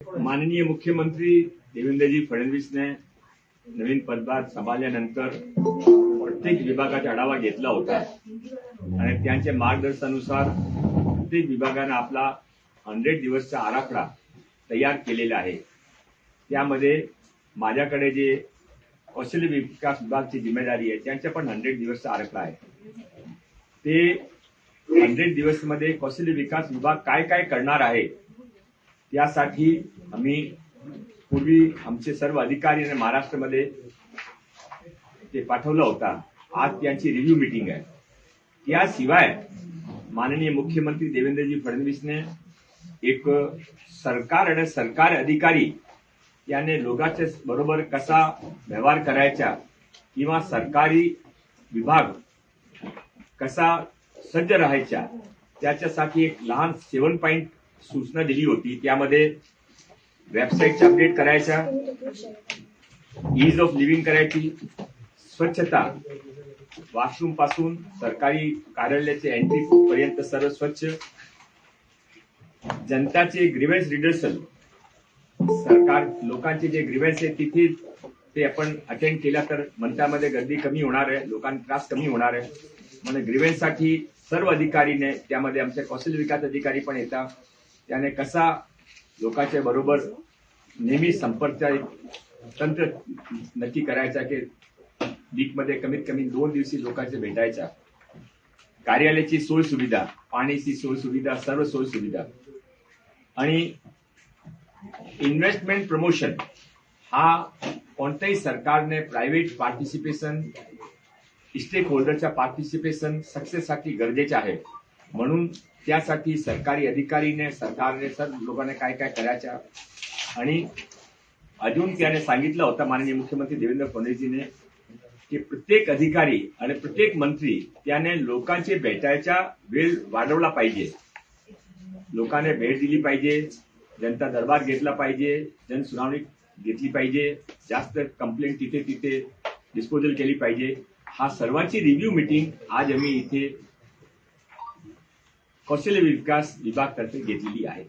माननीय मुख्यमंत्री देवेंद्रजी फडणवीसने नवीन पदभार सांभाळल्यानंतर प्रत्येक विभागाचा आढावा घेतला होता. आणि त्यांच्या मार्गदर्शनानुसार प्रत्येक विभागानं आपला हंड्रेड दिवसचा आराखडा तयार केलेला आहे. त्यामध्ये माझ्याकडे जे कौशल्य विकास विभागची जिम्मेदारी आहे त्यांच्या पण हंड्रेड दिवसचा आराखडा आहे. ते हंड्रेड दिवसमध्ये कौशल्य विकास विभाग काय काय करणार आहे त्यासाठी आम्ही पूर्वी आमचे सर्व अधिकारी महाराष्ट्रामध्ये ते पाठवलं होता आज त्यांची रिव्ह्यू मिटिंग आहे. त्याशिवाय माननीय मुख्यमंत्री देवेंद्रजी फडणवीसने एक सरकार आणि सरकारी अधिकारी याने लोकांच्या बरोबर कसा व्यवहार करायचा किंवा सरकारी विभाग कसा सज्ज राहायचा त्याच्यासाठी एक लहान सेवन पॉईंट सूचना दिली होती त्यामध्ये वेबसाईटचे अपडेट करायच्या इज ऑफ लिव्हिंग करायची स्वच्छता. वॉशरूमपासून सरकारी कार्यालयाचे एंट्री पर्यंत सर्व स्वच्छ. जनताचे ग्रीवेन्स रिडर्सल सरकार लोकांचे जे ग्रीवेन्स आहे तिथे ते आपण अटेंड केला तर मंत्र्यामध्ये गर्दी कमी होणार आहे लोकांना त्रास कमी होणार आहे. म्हणून ग्रीवेन्ससाठी सर्व अधिकारीने त्यामध्ये आमचे कौशल्य विकास अधिकारी पण येतात. त्याने कसा लोकांच्या बरोबर नेहमी संपर्क तंत्र नक्की करायचा की वीकमध्ये कमीत कमी दोन दिवशी लोकांचे भेटायच्या कार्यालयाची सोय सुविधा पाण्याची सोय सुविधा सर्व सोय सुविधा. आणि इन्व्हेस्टमेंट प्रमोशन हा कोणत्याही सरकारने प्रायव्हेट पार्टिसिपेशन स्टेक होल्डरच्या पार्टिसिपेशन सक्सेससाठी गरजेचे आहे. म्हणून त्यासाठी सरकारी अधिकारीने सरकारने सर्व लोकांना काय काय करायच्या? आणि अजून त्याने सांगितलं होतं माननीय मुख्यमंत्री देवेंद्र फडणवीसजीने की प्रत्येक अधिकारी आणि प्रत्येक मंत्री त्याने लोकांचे भेटायचा वेळ वाढवला पाहिजे. लोकांनी भेट दिली पाहिजे जनता दरबार घेतला पाहिजे जनसुनावणी घेतली पाहिजे जास्त कंप्लेंट तिथे तिथे डिस्पोजल केली पाहिजे. हा सर्वांची रिव्ह्यू मिटिंग आज आम्ही इथे कौशल्य विकास विभागतर्फे घेतलेली आहे